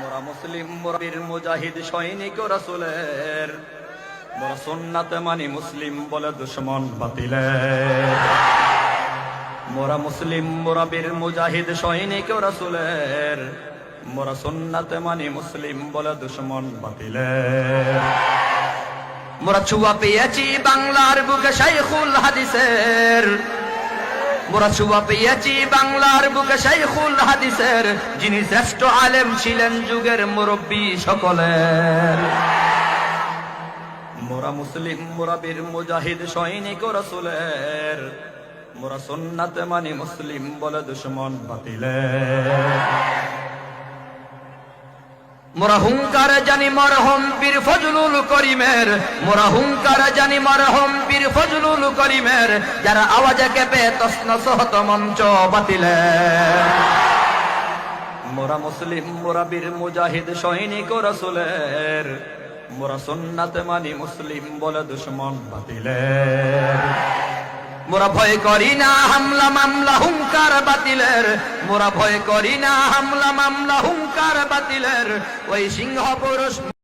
মোরা মুসলিম মোরা বীর মুজাহিদ, সৈনিক রাসুলের। মোরা সুন্নাতে মানি মুসলিম বলে দুশ্মন বাতিলের। মোরা মুসলিম মোরা বীর মুজাহিদ, সৈনিক রাসুলের। মোরা সুন্নাতে মানি মুসলিম বলে দুশ্মন বাতিলের। মোরা ছুয়া পেয়েছি বাংলার বুকে শাইখুল হাদিসের। মোরা ছুয়া পেয়েছি বাংলার বুকে শাইখুল হাদিসের। যিনি শ্রেষ্ঠ আলেম ছিলেন যুগের মুরব্বী সকলের। মোরা মুসলিম, মোরা বীর, মুজাহিদ, সৈনিক রসুলের। মোরা সন্নাতে মানি মুসলিম বলে দুশ্মন বাতিলের। মোরা হুঙ্কার জানি মরহম পীর ফজলুল করিমের। মোরা হুঙ্কার জানি মরহম পীর ফজলুল করিমের। যারা আওয়াজে কেঁপে তসন সহত মঞ্চ বাতিলের মোরা মুসলিম, মোরা বীর, মুজাহিদ, সৈনিক রসুলের। মোরা সুন্নাতে মানি মুসলিম বলে দুশ্মন বাতিলের। মোরা ভয় করি না হামলা, মামলা, হুঙ্কার, বাতিলের। মোরা ভয় করি না হামলা, মামলা, হুঙ্কার, বাতিলের। ওই সিংহ পুরুষ